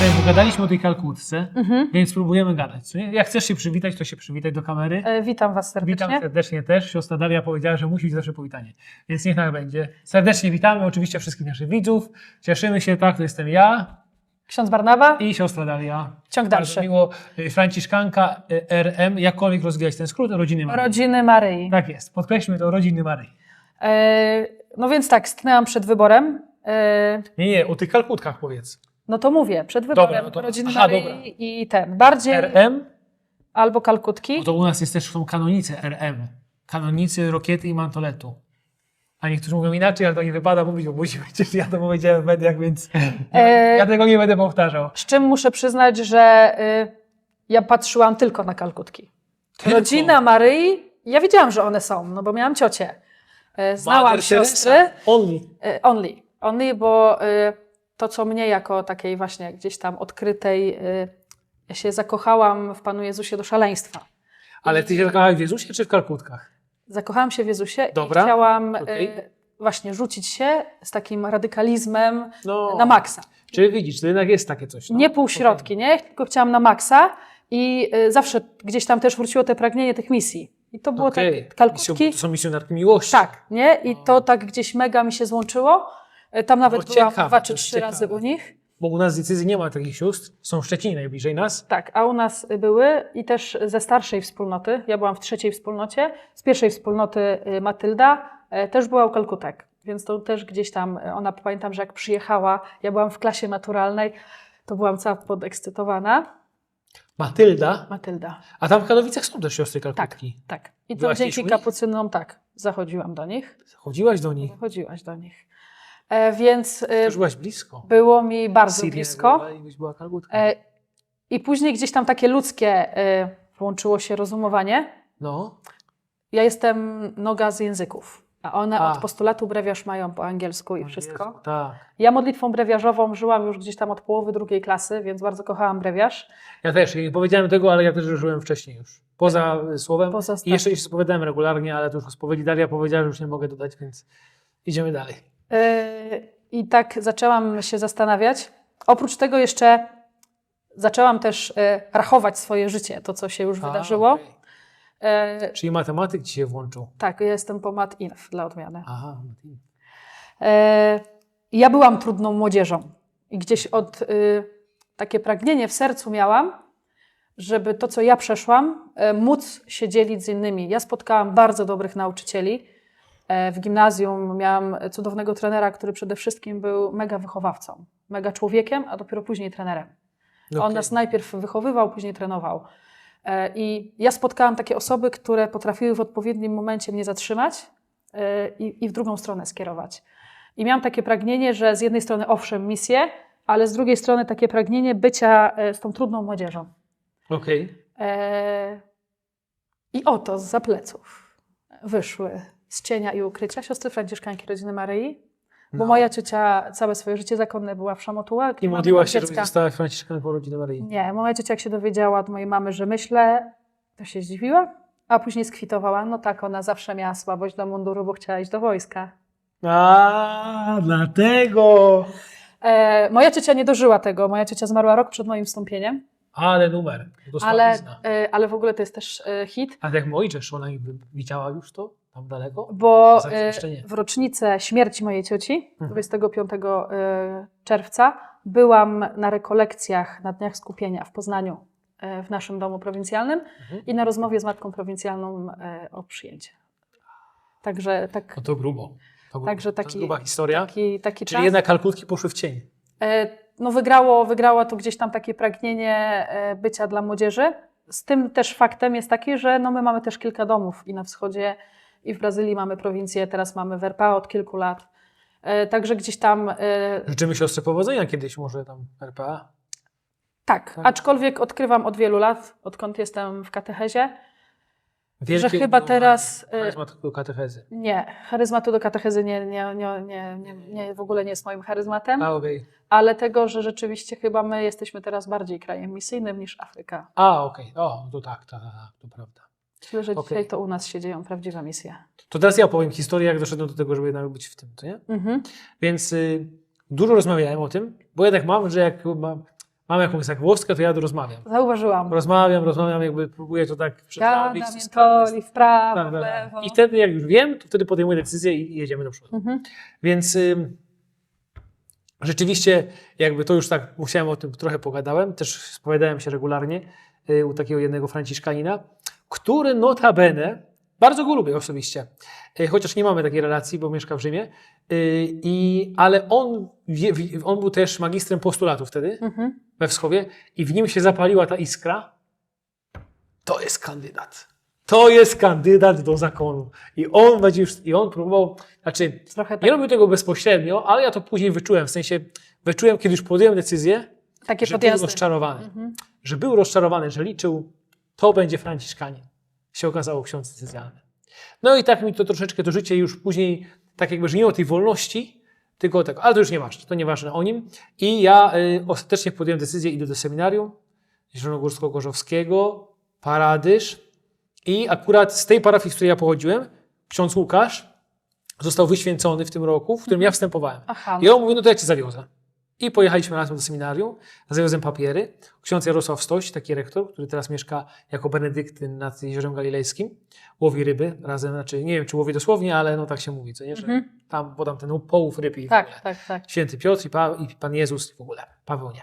Tutaj pogadaliśmy o tej kalkutce, Mhm. więc spróbujemy gadać. co nie? Jak chcesz się przywitać, to się przywitaj do kamery. E, witam Was serdecznie. Witam serdecznie też. Siostra Daria powiedziała, że musi być zawsze powitanie. Więc niech tak będzie. Serdecznie witamy oczywiście wszystkich naszych widzów. Cieszymy się, tak, to jestem ja Ksiądz Barnaba. i siostra Daria. Ciąg Bardzo dalszy. miło. Y, Franciszkanka y, RM, jakkolwiek rozwijać ten skrót, rodziny Maryi. Rodziny Maryi. Tak jest, podkreślmy to, rodziny Maryi. E, no więc tak, stanęłam przed wyborem. E, Nie, nie, o tych kalkutkach powiedz. No to mówię, przed wyborem no to- rodziny aha, Maryi dobra. i ten. Bardziej RM, albo Kalkutki. bo to u nas jest też są kanonicy RM. Kanonicy Rokiety i Mantoletu. A niektórzy mówią inaczej, ale to nie wypada mówić, bo musi być, ja to powiedziałem w mediach, więc E, ja tego nie będę powtarzał. Z czym muszę przyznać, że y, ja patrzyłam tylko na Kalkutki. Tylko. Rodzina Maryi, ja wiedziałam, że one są, no bo miałam ciocię. E, Znałam Mater Teresa. siostry. Only. E, Only. Only, bo y, to, co mnie jako takiej właśnie gdzieś tam odkrytej, y, ja się zakochałam w Panu Jezusie do szaleństwa. Ale ty się zakochałeś w Jezusie czy w kalkutkach? Zakochałam się w Jezusie Dobra, i chciałam y, właśnie rzucić się z takim radykalizmem No, na maksa. Czyli widzisz, to jednak jest takie coś. No. Nie półśrodki, nie? Tylko chciałam na maksa i y, zawsze gdzieś tam też wróciło te pragnienie tych misji. I to było Okej. tak, kalkutki, To są misjonarki miłości. tak, nie? I to tak gdzieś mega mi się złączyło. Y, Tam nawet No, byłam ciekawe, dwa czy trzy razy ciekawe. u nich. Bo u nas decyzji nie ma takich sióstr. Są w Szczecinie najbliżej nas. Tak, a u nas były i też ze starszej wspólnoty. Ja byłam w trzeciej wspólnocie. Z pierwszej wspólnoty y, Matylda e, też była u Kalkutek. Więc to też gdzieś tam, e, ona pamiętam, że jak przyjechała, ja byłam w klasie maturalnej, to byłam cała podekscytowana. Matylda. Matylda. A tam w Katowicach są też siostry Tak, kalkutki. tak. I to dzięki kapucynom, tak, zachodziłam do nich. Chodziłaś do nich. Chodziłaś do nich. E, więc e, Też byłaś blisko. było mi bardzo Syrię blisko. była i byś była. E, I później gdzieś tam takie ludzkie e, włączyło się rozumowanie. No. Ja jestem noga z języków, a one A. od postulatu brewiarz mają po angielsku i wszystko. Tak. Ja modlitwą brewiarzową żyłam już gdzieś tam od połowy drugiej klasy, więc bardzo kochałam brewiarz. Ja też. Nie powiedziałem tego, ale ja też żyłem wcześniej już. Poza y, słowem. Poza I jeszcze się spowiadałem regularnie, ale to już spowiedzi Daria powiedziała, że już nie mogę dodać, więc idziemy dalej. Yy, I tak zaczęłam się zastanawiać. Oprócz tego jeszcze zaczęłam też yy, rachować swoje życie, to co się już A, wydarzyło. okej. Yy, Czyli matematyk ci się włączył. tak, ja jestem po mat inf dla odmiany. Aha. E, Ja byłam trudną młodzieżą i gdzieś od y, takie pragnienie w sercu miałam, żeby to, co ja przeszłam, e, móc się dzielić z innymi. Ja spotkałam bardzo dobrych nauczycieli. E, W gimnazjum miałam cudownego trenera, który przede wszystkim był mega wychowawcą, mega człowiekiem, a dopiero później trenerem. On Okej. nas najpierw wychowywał, później trenował. E, I ja spotkałam takie osoby, które potrafiły w odpowiednim momencie mnie zatrzymać e, i, w drugą stronę skierować. I miałam takie pragnienie, że z jednej strony owszem misję, ale z drugiej strony takie pragnienie bycia z tą trudną młodzieżą. Okej. E, I oto z pleców wyszły z cienia i ukrycia siostry Franciszkanki Rodziny Maryi, bo No. moja ciocia całe swoje życie zakonne była w Szamotułach. I modliłaś się, żeby została Franciszkanką rodziny Maryi. Nie, moja ciocia jak się dowiedziała od mojej mamy, że myślę, to się zdziwiła, a później skwitowała. No tak, ona zawsze miała słabość do munduru, bo chciała iść do wojska. A, dlatego. E, moja ciocia nie dożyła tego. Moja ciocia zmarła rok przed moim wstąpieniem, Ale numer. Ale, e, ale w ogóle to jest też e, hit, A jak Mojżesz, ona jakby widziała już to tam daleko? bo nie. w rocznicę śmierci mojej cioci, Mhm. 25 e, czerwca, byłam na rekolekcjach na Dniach Skupienia w Poznaniu, e, w naszym domu prowincjalnym Mhm. i na rozmowie z matką prowincjalną o przyjęcie. Także tak, No to grubo. To. Także to taki- gruba historia. taki, taki Czyli czas. jednak kalkutki poszły w cień. No wygrało, wygrało to gdzieś tam takie pragnienie bycia dla młodzieży. Z tym też faktem jest taki, że no my mamy też kilka domów i na wschodzie, i w Brazylii mamy prowincję, teraz mamy w RPA od kilku lat. E, Także gdzieś tam e, Życzymy siostrze powodzenia kiedyś, może tam RPA. tak, Tak. aczkolwiek odkrywam od wielu lat, odkąd jestem w katechezie, Wielkie chyba no, teraz, y- Charyzmat do katechezy. nie, charyzmatu do katechezy nie, nie, nie, nie, nie, nie, w ogóle nie jest moim charyzmatem, A, okej. ale tego, że rzeczywiście chyba my jesteśmy teraz bardziej krajem misyjnym niż Afryka. A, okej. O, to tak, tak, tak, to prawda. Myślę, że Okej. dzisiaj to u nas się dzieją prawdziwe misje. To teraz ja opowiem historię, jak doszedłem do tego, żeby jednak być w tym, to nie? Mhm. Więc y, dużo rozmawiałem o tym, bo jednak mam, że jak mam, mam jakąś zagwozdkę, to ja rozmawiam. Zauważyłam. Rozmawiam, rozmawiam, jakby próbuję to tak przedstawić. Gada, wszystko. miętoli, w prawo, Tak, w tak, lewo. tak. I wtedy, jak już wiem, to wtedy podejmuję decyzję i jedziemy do przodu. Mhm. Więc ym, rzeczywiście, jakby to już tak musiałem o tym trochę pogadałem, też spowiadałem się regularnie y, u takiego jednego Franciszkanina, który notabene, bardzo go lubię osobiście, y, chociaż nie mamy takiej relacji, bo mieszka w Rzymie, y, i, ale on, on był też magistrem postulatu wtedy Mhm. we Wschowie i w nim się zapaliła ta iskra. To jest kandydat. To jest kandydat do zakonu. I on będzie już, i on próbował, znaczy tak, nie robił tego bezpośrednio, ale ja to później wyczułem. W sensie wyczułem, kiedy już podjąłem decyzję, takie że był podjazdy. rozczarowany. Mhm. Że był rozczarowany, że liczył, to będzie Franciszkanin. Się okazało ksiądz decyzjalny. No i tak mi to troszeczkę to życie już później, tak jakby, że nie o tej wolności, tylko tego. Ale to już nie ważne, to nieważne o nim. I ja y, ostatecznie podjąłem decyzję, idę do seminarium Zielonogórsko-Gorzowskiego, Paradyż. I akurat z tej parafii, z której ja pochodziłem, ksiądz Łukasz został wyświęcony w tym roku, w którym ja wstępowałem. Aha, I on mówi, no to ja cię zawiozę. I pojechaliśmy razem do seminarium, zawiozłem papiery. Ksiądz Jarosław Stoś, taki rektor, który teraz mieszka jako benedyktyn nad Jeziorem Galilejskim, łowi ryby razem, znaczy nie wiem, czy łowi dosłownie, ale no tak się mówi, co nie, że tam, bo tam ten połów ryb i w ogóle. tak, tak, tak. Święty Piotr i, pa, i Pan Jezus w ogóle, Paweł nie.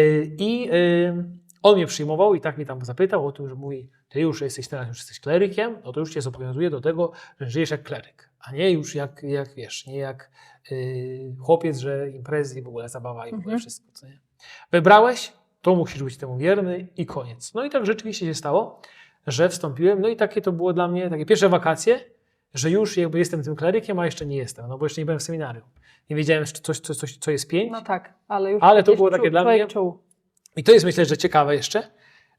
Y, I y, on mnie przyjmował i tak mnie tam zapytał o tym, że mówi, ty już jesteś teraz, już jesteś klerykiem, no to już cię zobowiązuję do tego, że żyjesz jak kleryk, a nie już jak, jak wiesz, nie jak y, chłopiec, że imprezy i w ogóle zabawa i w ogóle Mhm. wszystko, co nie. Wybrałeś, to musisz być temu wierny i koniec. No i tak rzeczywiście się stało, że wstąpiłem, no i takie to było dla mnie, takie pierwsze wakacje, że już jakby jestem tym klerykiem, a jeszcze nie jestem, no bo jeszcze nie byłem w seminarium. Nie wiedziałem, czy coś, coś, coś, co jest pięć, No tak, ale już Ale to było takie czuł, dla mnie- Czuł. I to jest myślę, że ciekawe jeszcze,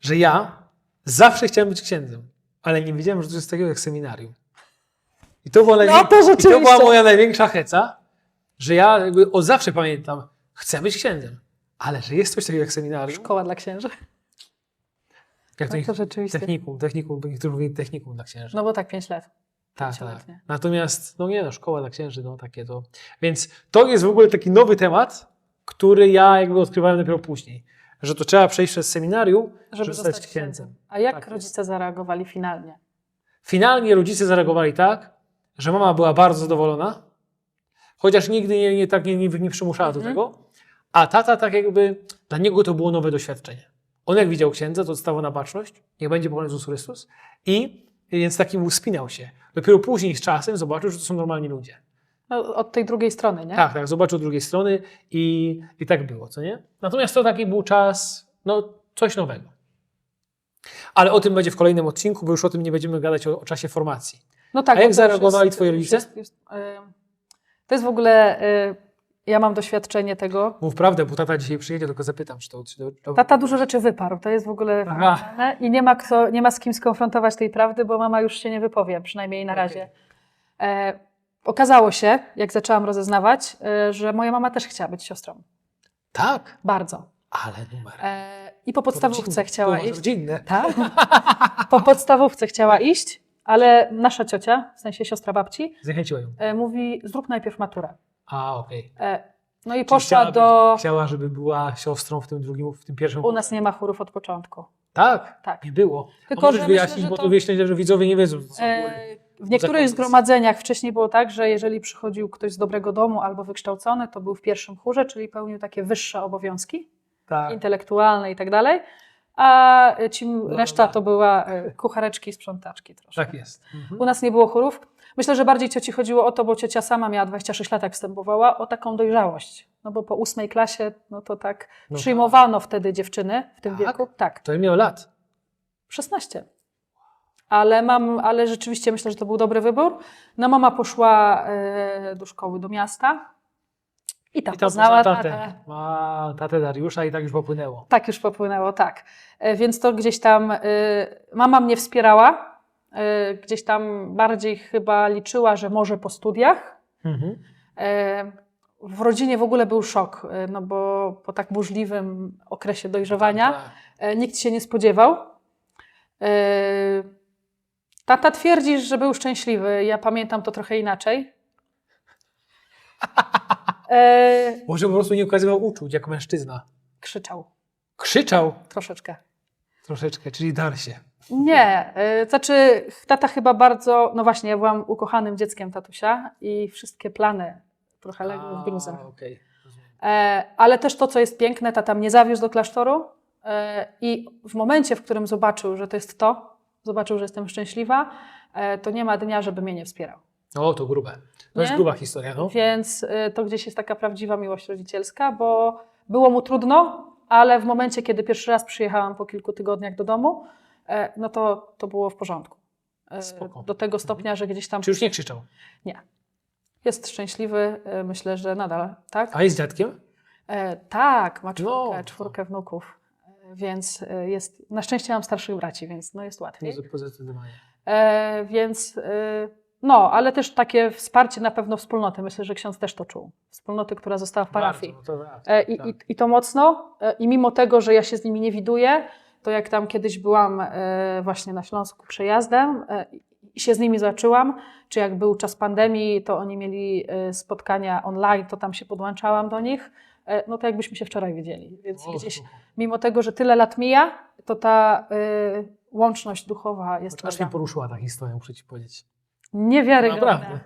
że ja zawsze chciałem być księdzem, ale nie wiedziałem, że to jest takiego jak seminarium. I to, była No najwię- to I to była moja największa heca, że ja jakby od zawsze pamiętam, chcę być księdzem, ale że jest coś takiego jak seminarium, Szkoła dla księży. jak to, No ich, to rzeczywiście. technikum, technikum, niektórzy mówią technikum dla księży. No bo tak, 5 lat. tak, tak. Natomiast, no nie no, szkoła dla księży, no takie to. Więc to jest w ogóle taki nowy temat, który ja jakby odkrywałem dopiero później. Że to trzeba przejść przez seminarium, żeby, zostać księdzem. A jak Tak jest. rodzice zareagowali finalnie? Finalnie rodzice zareagowali tak, że mama była bardzo zadowolona, chociaż nigdy nie, nie, tak nie, nie, nie przymuszała do Mhm. tego, a tata tak jakby, dla niego to było nowe doświadczenie. On jak widział księdza, to stało na baczność, niech będzie pochwalony Jezus Chrystus i więc taki uspinał się. Dopiero później z czasem zobaczył, że to są normalni ludzie. No, od tej drugiej strony, nie? Tak, tak, zobaczył drugiej strony i, i tak było, co nie? Natomiast to taki był czas, no coś nowego. Ale o tym będzie w kolejnym odcinku, bo już o tym nie będziemy gadać o, o czasie formacji. No tak. A jak zareagowali już twoi rodzice? Jest, jest, y, to jest w ogóle, y, ja mam doświadczenie tego. Mów prawdę, bo tata dzisiaj przyjedzie, tylko zapytam, czy to... Czy to. Tata dużo rzeczy wyparł, to jest w ogóle i nie ma, kto, nie ma z kim skonfrontować tej prawdy, bo mama już się nie wypowie, przynajmniej na razie. E, okazało się, jak zaczęłam rozeznawać, e, że moja mama też chciała być siostrą. Tak, Bardzo. ale numer. E, I po podstawówce To chciała iść. rodzinne. Tak. Po podstawówce chciała iść, ale nasza ciocia, w sensie siostra babci, Zniechęciła ją. e, mówi: zrób najpierw maturę. A, okej. E, no i Czyli poszła chciała do. Chciała, żeby była siostrą w tym drugim, w tym pierwszym... U nas nie ma chórów od początku. Tak? Tak. Nie było. Tylko, Tylko, możesz że wyjaśnić, myślę, że bo to- to wyjaśnię, że widzowie nie wiedzą, co to są chóry. E, w niektórych zgromadzeniach wcześniej było tak, że jeżeli przychodził ktoś z dobrego domu albo wykształcony, to był w pierwszym chórze, czyli pełnił takie wyższe obowiązki Tak. intelektualne i tak dalej, a ci No, reszta to była e, kuchareczki, sprzątaczki troszkę. Tak jest. Mhm. U nas nie było chórów. Myślę, że bardziej cioci chodziło o to, bo ciocia sama miała 26 lat, jak wstępowała, o taką dojrzałość. No bo po ósmej klasie, no to tak No przyjmowano wtedy dziewczyny w tym Tak? wieku. Tak, To miał lat. 16. Ale mam, ale rzeczywiście myślę, że to był dobry wybór. No mama poszła e, do szkoły do miasta i tam I tam poznała tatę. tatę. A, tatę Dariusza i tak już popłynęło. Tak już popłynęło, tak. E, Więc to gdzieś tam y, mama mnie wspierała, y, gdzieś tam bardziej chyba liczyła, że może po studiach. Mhm. E, W rodzinie w ogóle był szok, e, no bo po tak burzliwym okresie dojrzewania Tak. e, nikt się nie spodziewał. E, Tata twierdzi, że był szczęśliwy. Ja pamiętam to trochę inaczej. E, Może po prostu nie okazywał uczuć jako mężczyzna. Krzyczał. Krzyczał troszeczkę. troszeczkę, czyli dar się. Nie, y, znaczy tata chyba bardzo, no właśnie, ja byłam ukochanym dzieckiem tatusia i wszystkie plany trochę legły w gruzach. Rozumiem. E, ale też to, co jest piękne, tata mnie zawiózł do klasztoru e, i w momencie, w którym zobaczył, że to jest to, zobaczył, że jestem szczęśliwa, e, to nie ma dnia, żeby mnie nie wspierał. O, to grube. To Nie? jest gruba historia, no. Więc y, to gdzieś jest taka prawdziwa miłość rodzicielska, bo było mu trudno, ale w momencie, kiedy pierwszy raz przyjechałam po kilku tygodniach do domu, e, no to, to było w porządku. E, Spoko. Do tego stopnia, że gdzieś tam Czy już nie krzyczał? jest szczęśliwy, e, myślę, że nadal, tak? A jest dziadkiem? E, tak, ma czwórkę, No. czwórkę wnuków, e, więc e, jest, na szczęście mam starszych braci, więc no jest łatwiej. Zdecydowanie. E, więc e, no, ale też takie wsparcie na pewno wspólnoty. Myślę, że ksiądz też to czuł. Wspólnoty, która została w parafii. Bardzo, no to warto, E, I, tak. i, I to mocno. E, I mimo tego, że ja się z nimi nie widuję, to jak tam kiedyś byłam e, właśnie na Śląsku przejazdem i się z nimi zaczęłam, czy jak był czas pandemii, to oni mieli spotkania online, to tam się podłączałam do nich, no to jakbyśmy się wczoraj widzieli. Więc O, gdzieś, mimo tego, że tyle lat mija, to ta łączność duchowa jest Aż mnie poruszyła ta historia, muszę ci powiedzieć. Niewiarygodna. Naprawdę.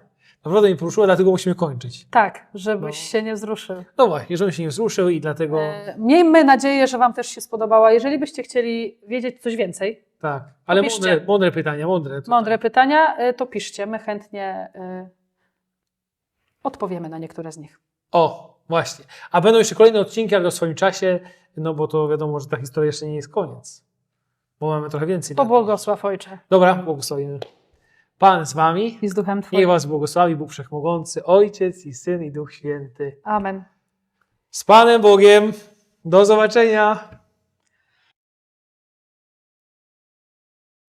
Naprawdę mnie poruszyła, dlatego musimy kończyć. Tak, żebyś No. się nie wzruszył. No właśnie, żebym się nie wzruszył i dlatego... E, Miejmy nadzieję, że Wam też się spodobała. Jeżeli byście chcieli wiedzieć coś więcej, Tak, ale mądre, mądre pytania, mądre. To mądre pytania, e, to piszcie. My chętnie e, odpowiemy na niektóre z nich. O, właśnie. A będą jeszcze kolejne odcinki, ale w swoim czasie, no bo to wiadomo, że ta historia jeszcze nie jest koniec. Bo mamy trochę więcej. Pobłogosław Ojcze Dobra, błogosławimy. Pan z wami. i z Duchem Niech Twoim. was błogosławi Bóg Wszechmogący, Ojciec i Syn i Duch Święty. Amen. Z Panem Bogiem. Do zobaczenia.